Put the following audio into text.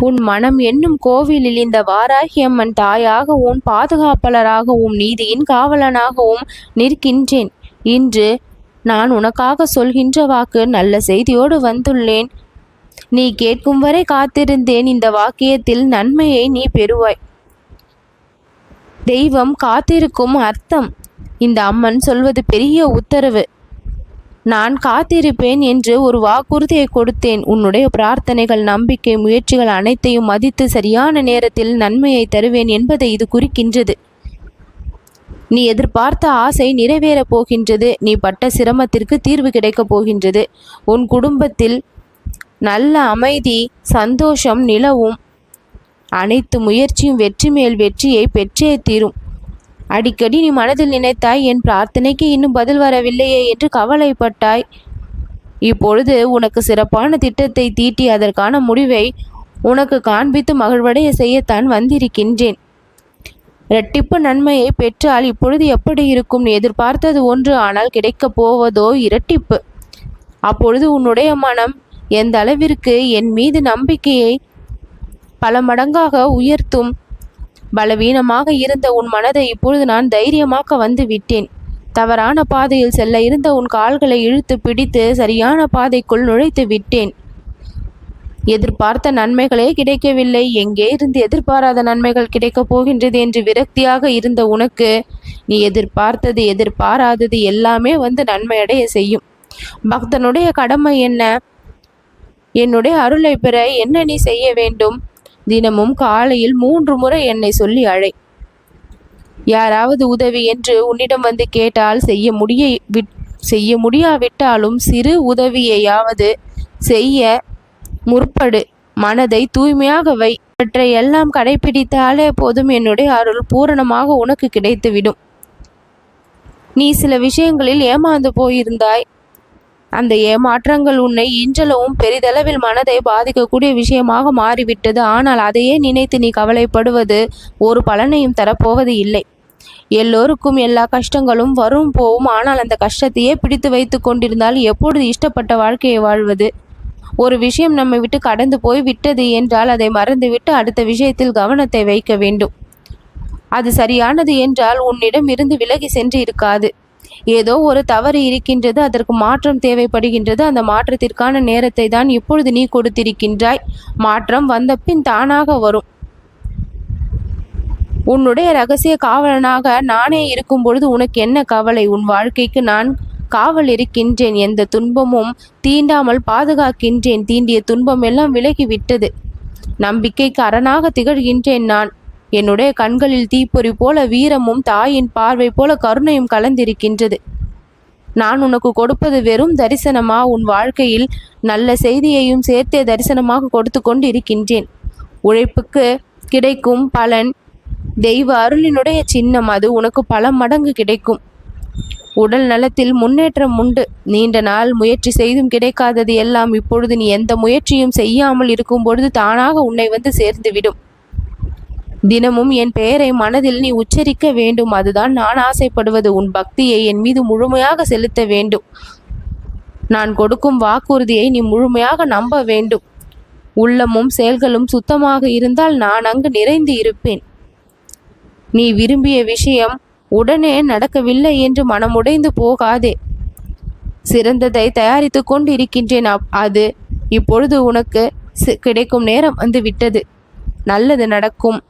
உன் மனம் என்னும் கோவிலில் இந்த வாராகி அம்மன் தாயாகவும் பாதுகாப்பாளராகவும் நீதியின் காவலனாகவும் நிற்கின்றேன். இன்று நான் உனக்காக சொல்கின்ற வாக்கு நல்ல செய்தியோடு வந்துள்ளேன். நீ கேட்கும் வரை காத்திருந்தேன். இந்த வாக்கியத்தில் நன்மையை நீ பெறுவாய். தெய்வம் காத்திருக்கும் அர்த்தம். இந்த அம்மன் சொல்வது பெரிய உத்தரவு. நான் காத்திருப்பேன் என்று ஒரு வாக்குறுதியை கொடுத்தேன். உன்னுடைய பிரார்த்தனைகள் நம்பிக்கை முயற்சிகள் அனைத்தையும் மதித்து சரியான நேரத்தில் நன்மையை தருவேன் என்பதை இது குறிக்கின்றது. நீ எதிர்பார்த்த ஆசை நிறைவேறப் போகின்றது. நீ பட்ட சிரமத்திற்கு தீர்வு கிடைக்கப் போகின்றது. உன் குடும்பத்தில் நல்ல அமைதி சந்தோஷம் நிலவும். அனைத்து முயற்சியும் வெற்றி மேல் வெற்றியை பெற்றே தீரும். அடிக்கடி நீ மனதில் நினைத்தாய் என் பிரார்த்தனைக்கு இன்னும் பதில் வரவில்லையே என்று கவலைப்பட்டாய். இப்பொழுது உனக்கு சிறப்பான திட்டத்தை தீட்டி அதற்கான முடிவை உனக்கு காண்பித்து மகிழ்வடைய செய்யத்தான் வந்திருக்கின்றேன். இரட்டிப்பு நன்மையை பெற்றால் இப்பொழுது எப்படி இருக்கும்? எதிர்பார்த்தது ஒன்று ஆனால் கிடைக்கப் போவதோ இரட்டிப்பு. அப்பொழுது உன்னுடைய மனம் எந்த அளவிற்கு என் மீது நம்பிக்கையை பல மடங்காக உயர்த்தும்? பலவீனமாக இருந்த உன் மனதை இப்பொழுது நான் தைரியமாக்க வந்து விட்டேன். தவறான பாதையில் செல்ல இருந்த உன் கால்களை இழுத்து பிடித்து சரியான பாதைக்குள் நுழைத்து விட்டேன். எதிர்பார்த்த நன்மைகளே கிடைக்கவில்லை. எங்கே இருந்து எதிர்பாராத நன்மைகள் கிடைக்கப் போகின்றது என்று விரக்தியாக இருந்த உனக்கு நீ எதிர்பார்த்தது எதிர்பாராதது எல்லாமே வந்து நன்மையடைய செய்யும். பக்தனுடைய கடமை என்ன? என்னுடைய அருளை பெற என்ன நீ செய்ய வேண்டும்? தினமும் காலையில் மூன்று முறை என்னை சொல்லி அழை. யாராவது உதவி என்று உன்னிடம் வந்து கேட்டால் செய்ய முடிய விட் செய்ய முடியாவிட்டாலும் சிறு உதவியையாவது செய்ய முற்படு. மனதை தூய்மையாக வை. இவற்றை எல்லாம் கடைபிடித்தாலே போதும் என்னுடைய அருள் பூரணமாக உனக்கு கிடைத்துவிடும். நீ சில விஷயங்களில் ஏமாந்து போயிருந்தாய். அந்த ஏமாற்றங்கள் உன்னை இன்றளவும் பெரிதளவில் மனதை பாதிக்கக்கூடிய விஷயமாக மாறிவிட்டது. ஆனால் அதையே நினைத்து நீ கவலைப்படுவது ஒரு பலனையும் தரப்போவது இல்லை. எல்லோருக்கும் எல்லா கஷ்டங்களும் வரும் போவும் ஆனால் அந்த கஷ்டத்தையே பிடித்து வைத்து கொண்டிருந்தால் எப்பொழுது இஷ்டப்பட்ட வாழ்க்கையை வாழ்வது? ஒரு விஷயம் நம்மை விட்டு கடந்து போய் விட்டது என்றால் அதை மறந்துவிட்டு அடுத்த விஷயத்தில் கவனத்தை வைக்க வேண்டும். அது சரியானது என்றால் உன்னிடம் இருந்து விலகி சென்று இருக்காது. ஏதோ ஒரு தவறு இருக்கின்றது அதற்கு மாற்றம் தேவைப்படுகின்றது. அந்த மாற்றத்திற்கான நேரத்தை தான் இப்பொழுது நீ கொடுத்திருக்கின்றாய். மாற்றம் வந்த பின் தானாக வரும். உன்னுடைய ரகசிய காவலனாக நானே இருக்கும் பொழுது உனக்கு என்ன கவலை? உன் வாழ்க்கைக்கு நான் காவல் இருக்கின்றேன். எந்த துன்பமும் தீண்டாமல் பாதுகாக்கின்றேன். தீண்டிய துன்பம் எல்லாம் விலகிவிட்டது. நம்பிக்கைக்கு அரணாக திகழ்கின்றேன் நான். என்னுடைய கண்களில் தீப்பொறி போல வீரமும் தாயின் பார்வை போல கருணையும் கலந்திருக்கின்றது. நான் உனக்கு கொடுப்பது வெறும் தரிசனமா? உன் வாழ்க்கையில் நல்ல செய்தியையும் சேர்த்தே தரிசனமாக கொடுத்து கொண்டு இருக்கின்றேன் உழைப்புக்கு கிடைக்கும் பலன் தெய்வ அருளினுடைய சின்னம் அது உனக்கு பல மடங்கு கிடைக்கும். உடல் நலத்தில் முன்னேற்றம் உண்டு. நீண்ட நாள் முயற்சி செய்தும் கிடைக்காதது எல்லாம் இப்பொழுது நீ எந்த முயற்சியும் செய்யாமல் இருக்கும் பொழுது தானாக உன்னை வந்து சேர்ந்துவிடும். தினமும் என் பெயரை மனதில் நீ உச்சரிக்க வேண்டும். அதுதான் நான் ஆசைப்படுவது. உன் பக்தியை என் மீது முழுமையாக செலுத்த வேண்டும். நான் கொடுக்கும் வாக்குறுதியை நீ முழுமையாக நம்ப வேண்டும். உள்ளமும் செயல்களும் சுத்தமாக இருந்தால் நான் அங்கு நிறைந்து இருப்பேன். நீ விரும்பிய விஷயம் உடனே நடக்கவில்லை என்று மனமுடைந்து போகாதே. சிறந்ததை தயாரித்து கொண்டு இருக்கின்றேன் அது இப்பொழுது உனக்கு கிடைக்கும் நேரம் வந்து விட்டது. நல்லது நடக்கும்.